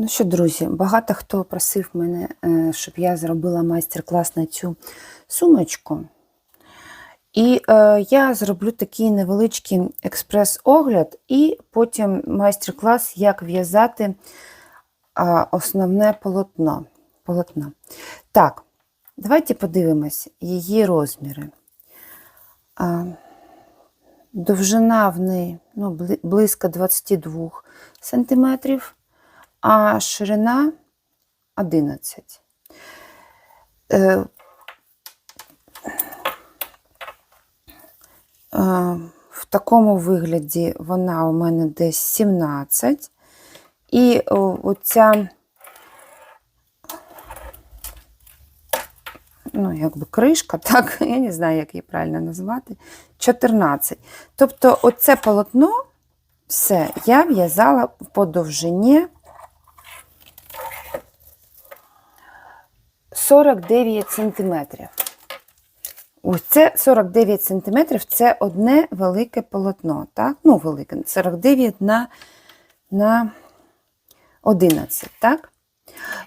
Ну що, друзі, багато хто просив мене, е, щоб я зробила майстер-клас на цю сумочку. І е, я зроблю такий невеличкий експрес-огляд, і потім майстер-клас, як в'язати а, основне полотно. полотно. Так, давайте подивимось її розміри. А, довжина в неї ну, близько 22 сантиметрів а ширина 11. Е, е, В такому вигляді вона у мене десь 17. І оця, ну, якби кришка, так, я не знаю, як її правильно назвати, 14. Тобто, оце полотно, все, я в'язала по довжині 49 сантиметрів. Ось це 49 сантиметрів це одне велике полотно. Так? Ну, велике, 49 на, на 11, так?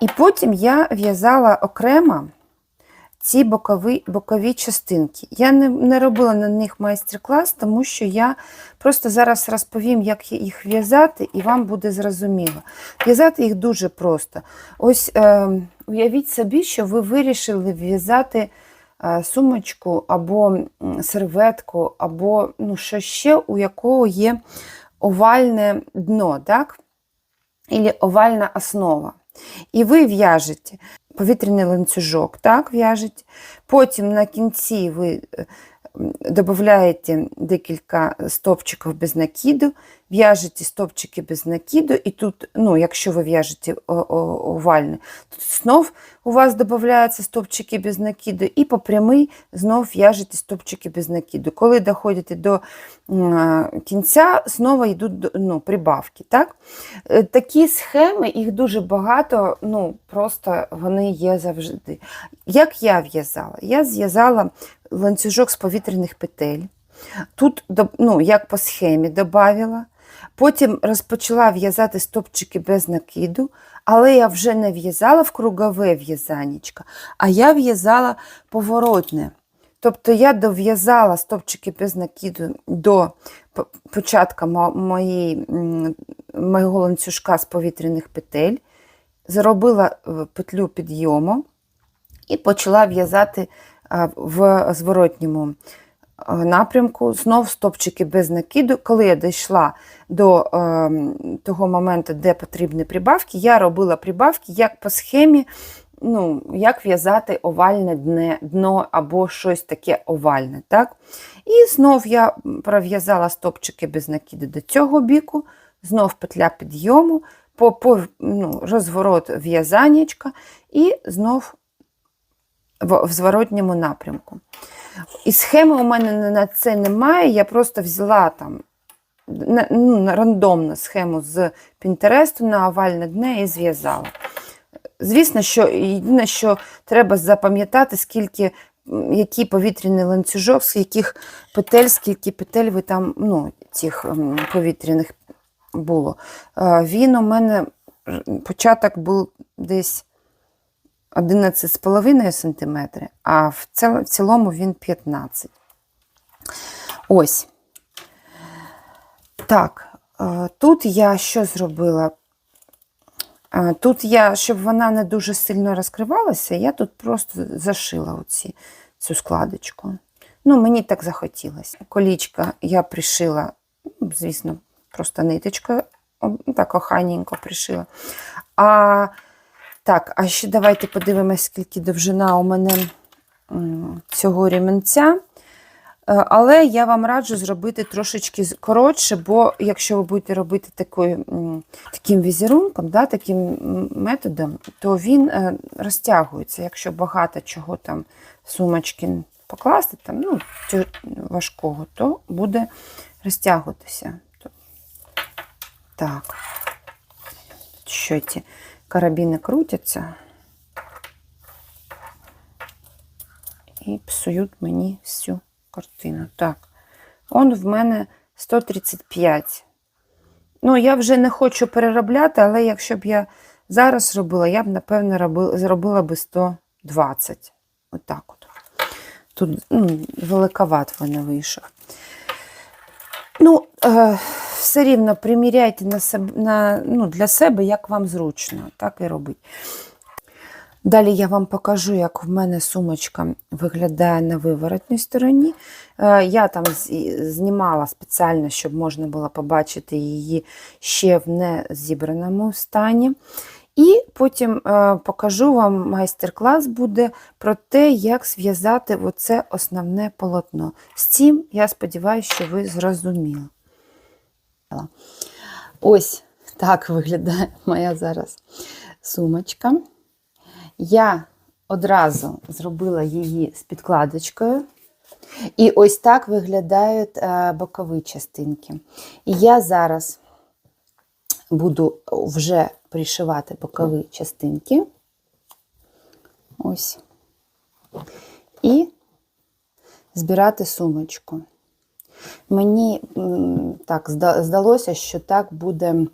І потім я в'язала окремо ці бокові, бокові частинки. Я не, не робила на них майстер-клас, тому що я просто зараз розповім, як їх в'язати, і вам буде зрозуміло. В'язати їх дуже просто. Ось е, уявіть собі, що ви вирішили в'язати е, сумочку або серветку, або ну, що ще, у якого є овальне дно, так? Або овальна основа. І ви в'яжете повітряний ланцюжок, так, в'яжете. Потім на кінці ви додаєте декілька стовпчиків без накиду, в'яжете стовпчики без накиду, і тут, ну, якщо ви в'яжете овальне, тут знов у вас додаються стовпчики без накиду, і по прямий знов в'яжете стовпчики без накиду. Коли доходите до кінця, знову йдуть ну, прибавки. Так? Е, Такі схеми, їх дуже багато, ну, просто вони є завжди. Як я в'язала? Я зв'язала ланцюжок з повітряних петель. Тут, ну, як по схемі додавала. Потім розпочала в'язати стопчики без накиду, але я вже не в'язала в кругове в'язанечко, а я в'язала поворотне. Тобто я дов'язала стопчики без накиду до початку моєї, моєго ланцюжка з повітряних петель, зробила е, петлю підйому і почала в'язати в зворотньому напрямку, знов стопчики без накиду. Коли я дійшла до е, того моменту, де потрібні прибавки, я робила прибавки як по схемі, ну, як в'язати овальне дне, дно або щось таке овальне. Так? І знов я пров'язала стопчики без накиду до цього біку, знов петля підйому, по, по ну, розворот в'язанечка і знов в, зворотньому напрямку. І схеми у мене на це немає. Я просто взяла там ну, на рандомну схему з Пінтересту на овальне дне і зв'язала. Звісно, що єдине, що треба запам'ятати, скільки, який повітряний ланцюжок, з яких петель, скільки петель ви там, ну, цих повітряних було. Е, Він у мене початок був десь 11,5 см, а в цілому він 15. Ось. Так, е, тут я що зробила? Е, Тут я, щоб вона не дуже сильно розкривалася, я тут просто зашила оці, цю складочку. Ну, мені так захотілося. Колічка я пришила, ну, звісно, просто ниточкою, так охайненько пришила. А Так, а ще давайте подивимось, скільки довжина у мене цього рівенця. Е, Але я вам раджу зробити трошечки коротше, бо якщо ви будете робити такою, таким візерунком, да, таким методом, то він е, розтягується. Якщо багато чого там сумочки покласти, там, ну, важкого, то буде розтягуватися. Так. Що ці карабіни крутяться і псують мені всю картину. Так, он в мене 135. Ну, я вже не хочу переробляти, але якщо б я зараз робила, я б, напевно, робила, зробила би 120. Отак от. Тут ну, великоват вони вийшов. Ну, е, все рівно приміряйте на себе, на, ну, для себе, як вам зручно, так і робіть. Далі я вам покажу, як в мене сумочка виглядає на виворотній стороні. Е, Я там знімала спеціально, щоб можна було побачити її ще в незібраному стані. І потім е, покажу вам майстер-клас буде про те, як зв'язати оце основне полотно. З цим, я сподіваюся, що ви зрозуміли. Ось так виглядає моя зараз сумочка. Я одразу зробила її з підкладочкою. І ось так виглядають е, бокові частинки. І я зараз буду вже пришивати бокові частинки. Ось. І збирати сумочку. Мені так здалося, що так буде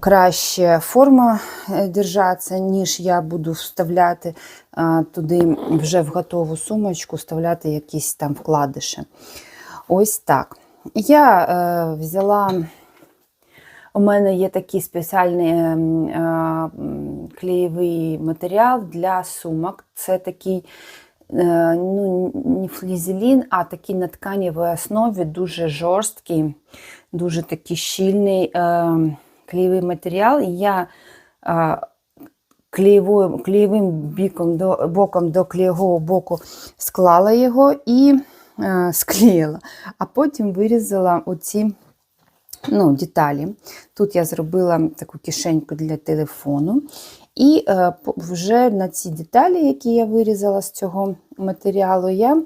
краще форма е, держатися, ніж я буду вставляти а, туди вже в готову сумочку, вставляти якісь там вкладиші. Ось так. Я е, взяла. У мене є такий спеціальний ем, е, клеєвий матеріал для сумок. Це такий е, ну, не флізелін, а такий на тканевій основі, дуже жорсткий, дуже такий щільний е, клеєвий матеріал. Я клеєвою, клеєвим біком до, боком до клеєвого боку склала його і склеїла, а потім вирізала оці ну, деталі. Тут я зробила таку кишеньку для телефону. І е, вже на ці деталі, які я вирізала з цього матеріалу, я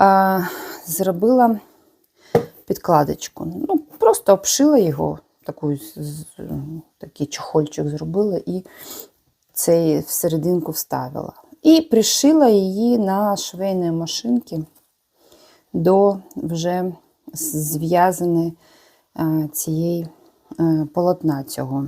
е, зробила підкладочку. Ну, просто обшила його, таку, такий чохольчик зробила і цей всерединку вставила. І пришила її на швейної машинки до вже зв'язаної цієї е, полотна цього.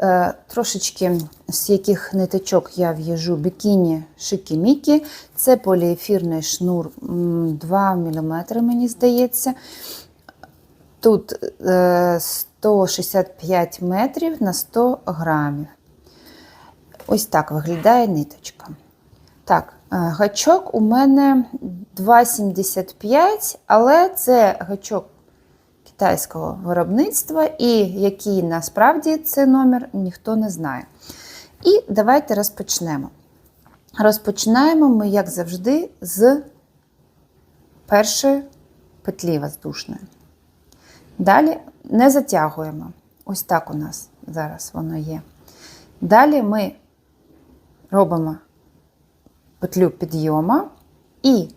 Е, Трошечки з яких ниточок я в'яжу бікіні шики-мікі. Це поліефірний шнур 2 мм, мені здається. Тут е, 165 метрів на 100 грамів. Ось так виглядає ниточка. Так, е, гачок у мене 2,75, але це гачок китайського виробництва, і який насправді це номер, ніхто не знає. І давайте розпочнемо. Розпочинаємо ми, як завжди, з першої петлі воздушної. Далі не затягуємо. Ось так у нас зараз воно є. Далі ми робимо петлю підйома і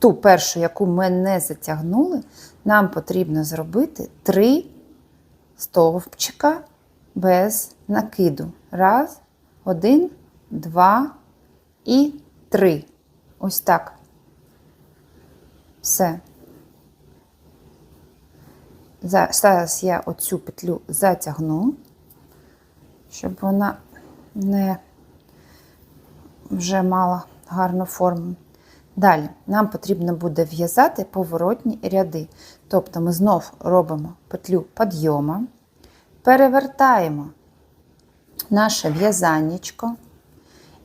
ту першу, яку ми не затягнули, нам потрібно зробити три стовпчика без накиду. Раз, один, два і три. Ось так. Все. Зараз я оцю петлю затягну, щоб вона не вже мала гарну форму. Далі нам потрібно буде в'язати поворотні ряди. Тобто ми знов робимо петлю підйома, перевертаємо наше в'язаннячко,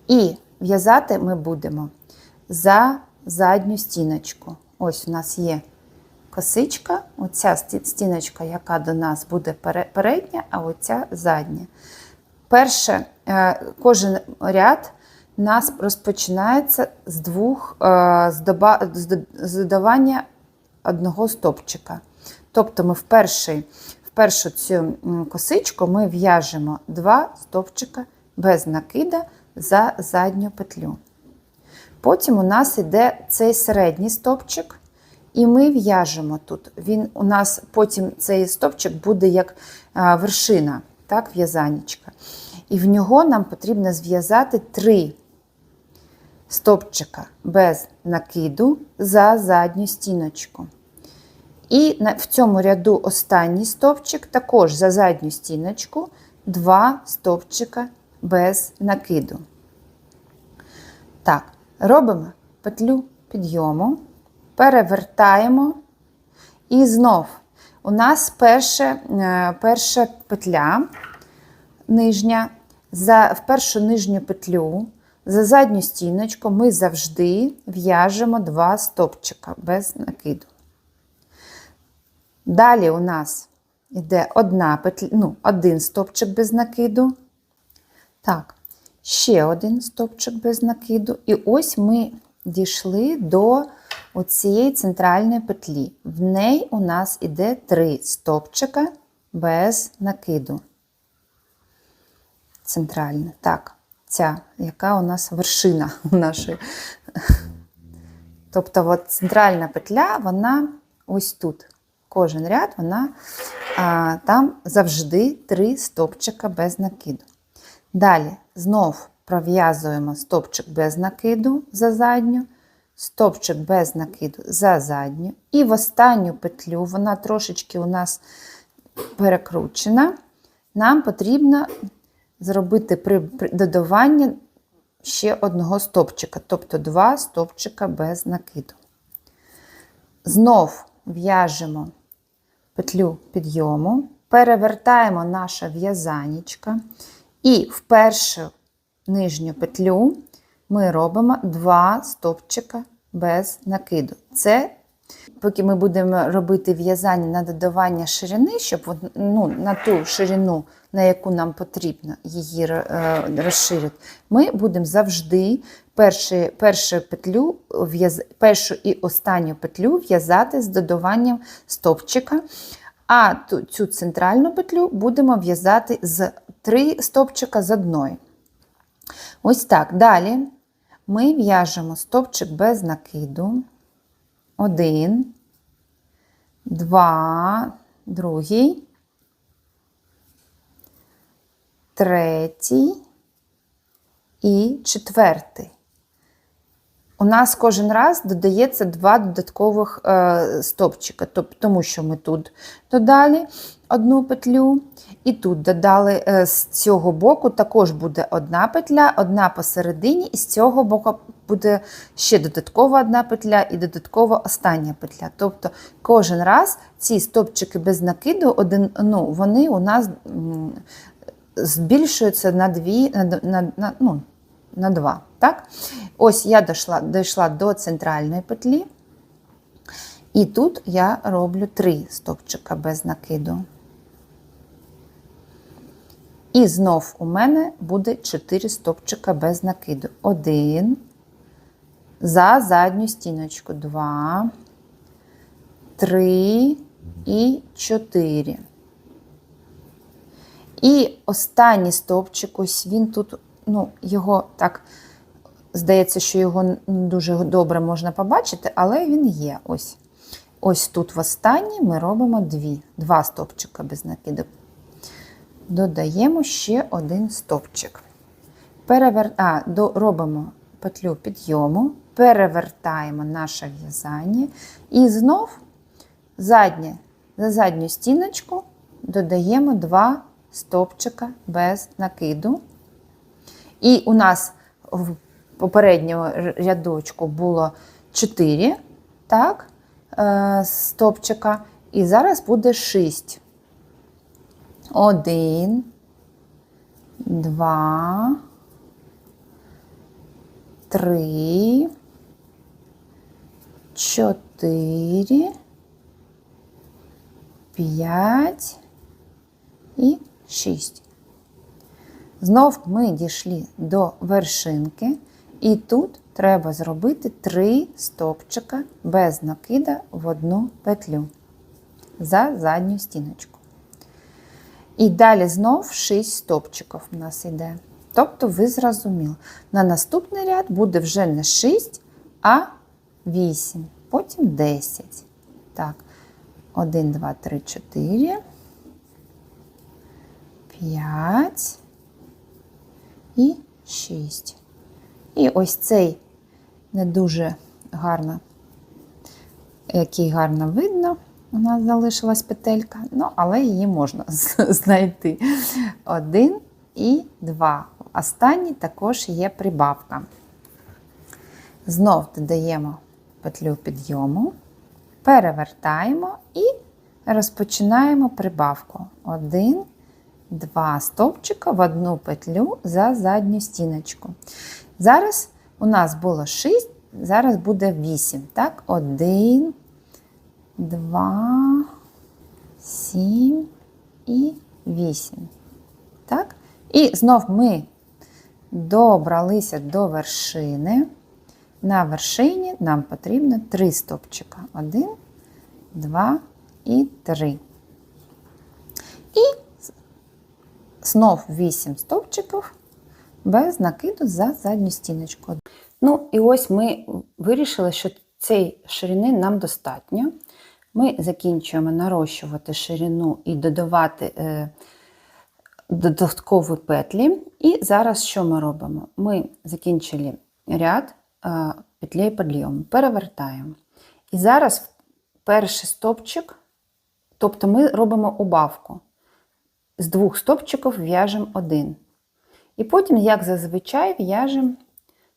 і в'язати ми будемо за задню стіночку. Ось у нас є косичка, оця стіночка, яка до нас буде пере- передня, а оця задня. перше, е, кожен ряд нас розпочинається з двох е, з додавання одного стопчика. Тобто ми в, перший, в першу цю косичку ми в'яжемо два стопчика без накида за задню петлю. Потім у нас йде цей середній стопчик, і ми в'яжемо тут. Він у нас потім цей стопчик буде як вершина, так, в'язанечка. І в нього нам потрібно зв'язати три стопчика без накиду за задню стіночку. І в цьому ряду останній стовпчик також за задню стіночку два стовпчика без накиду. Так, робимо петлю підйому, перевертаємо і знов у нас перше, е, перша петля нижня, за, в першу нижню петлю за задню стіночку ми завжди в'яжемо два стопчика без накиду. Далі у нас йде одна петля, ну, один стопчик без накиду. Так, ще один стопчик без накиду. І ось ми дійшли до цієї центральної петлі. В неї у нас іде три стопчика без накиду. Центральна. Так, ця, яка у нас вершина нашої. Тобто, от центральна петля, вона ось тут. Кожен ряд, вона а, там завжди три стопчика без накиду. Далі знов пров'язуємо стопчик без накиду за задню, стопчик без накиду за задню. І в останню петлю, вона трошечки у нас перекручена, нам потрібно зробити при, додаванні ще одного стопчика, тобто два стопчика без накиду. Знов в'яжемо петлю підйому, перевертаємо наше в'язанечко, і в першу нижню петлю ми робимо два стопчика без накиду. Це поки ми будемо робити в'язання на додавання ширини, щоб ну, на ту ширину, на яку нам потрібно її е, розширити, ми будемо завжди першу, першу, петлю, першу і останню петлю в'язати з додаванням стопчика. А цю центральну петлю будемо в'язати з три стопчика з одної. Ось так. Далі ми в'яжемо стопчик без накиду. Один, два, другий, третій. І четвертий. У нас кожен раз додається два додаткових е, стопчика, тому що ми тут додали одну петлю, і тут додали е, з цього боку також буде одна петля, одна посередині, і з цього боку буде ще додаткова одна петля і додаткова остання петля. Тобто кожен раз ці стопчики без накиду, один, ну, вони у нас збільшуються на дві, на, на, на, ну, на два. Так? Ось я дійшла, дійшла до центральної петлі, і тут я роблю три стопчика без накиду. І знов у мене буде 4 стопчика без накиду. Один, за задню стіночку, два, три і чотири. І останній стовпчик, ось він тут, ну, його так, здається, що його дуже добре можна побачити, але він є. Ось Ось тут в останній ми робимо дві, два стовпчика без накиду. Додаємо ще один стовпчик. Перевер... А, до... Робимо петлю підйому, перевертаємо наше в'язання і знов заднє, за задню стіночку додаємо два стовпчика без накиду. І у нас в попередньому рядочку було 4 так, е, стовпчика, і зараз буде 6. Один, два, три, чотири, п'ять і шість. Знов ми дійшли до вершинки, і тут треба зробити три стопчика без накида в одну петлю за задню стіночку. І далі знов 6 стопчиків у нас йде. Тобто, ви зрозуміли, на наступний ряд буде вже не 6, а 8, потім 10. Так, 1, 2, 3, 4, 5 і 6. І ось цей не дуже гарно, який гарно видно, у нас залишилась петелька, ну, але її можна знайти. Один і два. Останній також є прибавка. Знов додаємо петлю підйому, перевертаємо і розпочинаємо прибавку. Один, два стовпчика в одну петлю за задню стіночку. Зараз у нас було 6, зараз буде 8. Так, 1, 2, 7 і 8. Так? І знов ми добралися до вершини. На вершині нам потрібно 3 стопчика. 1, 2 і 3. І знов 8 стовпчиків без накиду за задню стіночку. Ну, і ось ми вирішили, що цієї ширини нам достатньо. Ми закінчуємо нарощувати ширину і додавати е, додаткові петлі. І зараз що ми робимо? Ми закінчили ряд е, петлею підйому, перевертаємо. І зараз перший стопчик, тобто ми робимо убавку. З двох стопчиків в'яжемо один. І потім, як зазвичай, в'яжемо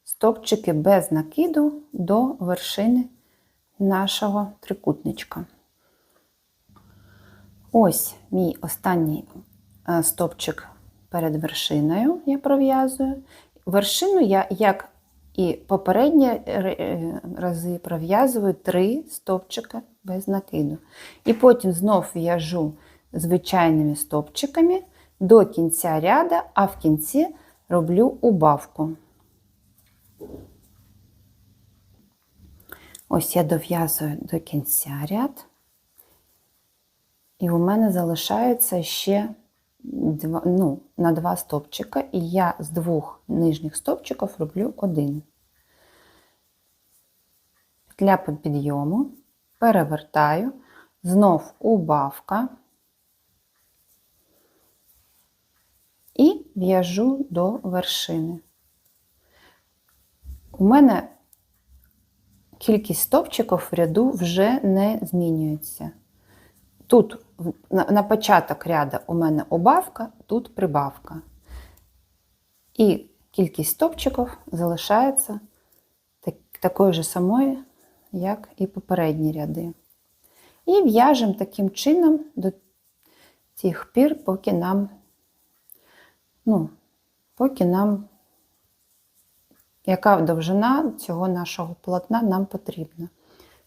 стопчики без накиду до вершини нашого трикутничка. Ось мій останній е, стопчик перед вершиною я пров'язую. Вершину я, як і попередні е, рази, пров'язую три стопчика без накиду. І потім знов в'яжу звичайними стопчиками до кінця ряда, а в кінці роблю убавку. Ось я дов'язую до кінця ряд, і у мене залишається ще два, ну, на два стопчика, і я з двох нижніх стопчиків роблю один. Петля по підйому, перевертаю, знов убавка і в'яжу до вершини. У мене кількість стовпчиків в ряду вже не змінюється. Тут на початок ряду у мене убавка, тут прибавка. І кількість стовпчиків залишається такою ж самою, як і попередні ряди. І в'яжемо таким чином до тих пір, поки нам, ну, поки нам яка довжина цього нашого полотна нам потрібна.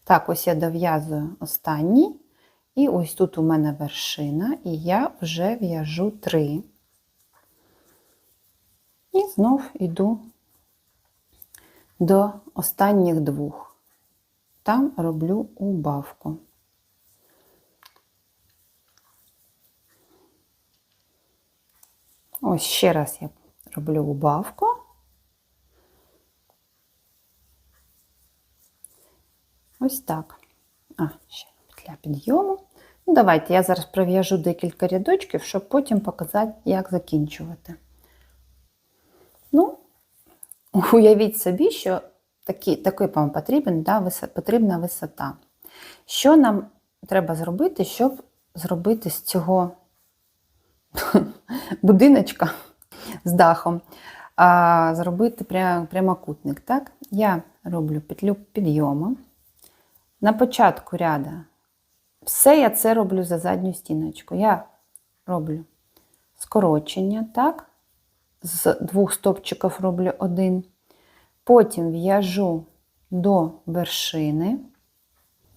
Так, ось я дов'язую останній, і ось тут у мене вершина, і я вже в'яжу три. І знов йду до останніх двох. Там роблю убавку. Ось ще раз я роблю убавку. Ось так. А, ще петля підйому. Ну, Давайте я зараз пров'яжу декілька рядочків, щоб потім показати, як закінчувати. Ну, уявіть собі, що такий, такий вам потрібен, да, висота, потрібна висота. Що нам треба зробити, щоб зробити з цього будиночка з дахом, а, зробити прямокутник. Так? Я роблю петлю підйому. На початку ряда все я це роблю за задню стіночку. Я роблю скорочення, так, з двох стопчиків роблю один. Потім в'яжу до вершини.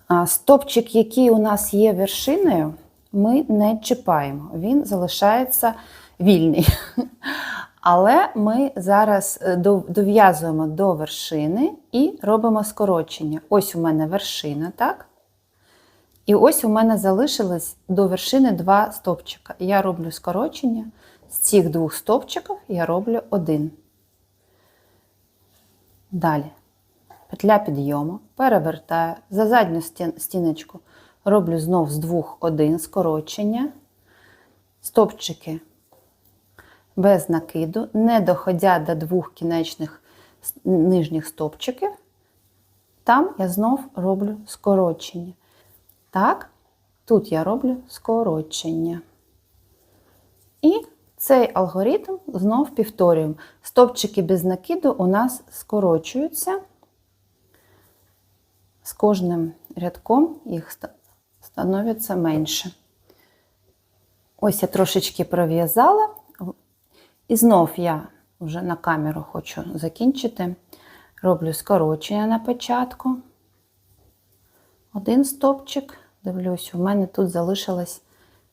А Стопчик, який у нас є вершиною, ми не чіпаємо, він залишається вільний. Але ми зараз е, дов'язуємо до вершини і робимо скорочення. Ось у мене вершина, так? І ось у мене залишилось до вершини два стовпчика. Я роблю скорочення. З цих двох стовпчиків я роблю один. Далі. Петля підйому, перевертаю, за задню стіночку роблю знов з двох один скорочення, стовпчики без накиду, не доходя до двох кінечних нижніх стовпчиків, там я знов роблю скорочення. Так, тут я роблю скорочення. І цей алгоритм знов повторюємо. Стовпчики без накиду у нас скорочуються. З кожним рядком їх становиться менше. Ось я трошечки пров'язала. І знов я вже на камеру хочу закінчити. Роблю скорочення на початку. Один стопчик. Дивлюсь, у мене тут залишилось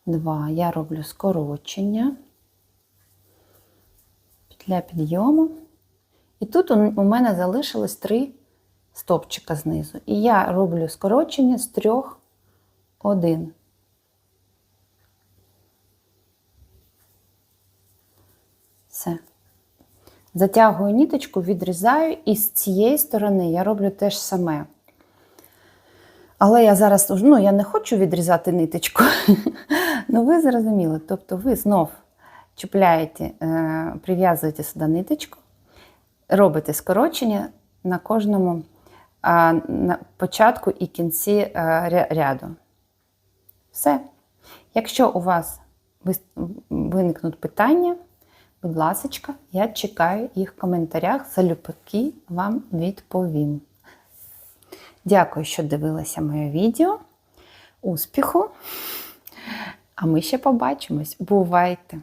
два. Я роблю скорочення. Петля підйому. І тут у у мене залишилось три стопчика знизу. І я роблю скорочення з трьох один. Все. Затягую ниточку, відрізаю, і з цієї сторони я роблю те ж саме. Але я зараз ну, я не хочу відрізати ниточку. ну, ви зрозуміли. Тобто ви знов чіпляєте, е, прив'язуєте сюди ниточку, робите скорочення на кожному на початку і кінці е, ряду. Все. Якщо у вас виникнуть питання, будь ласка, я чекаю їх в коментарях, залюбки вам відповім. Дякую, що дивилися моє відео. Успіху! А ми ще побачимось. Бувайте!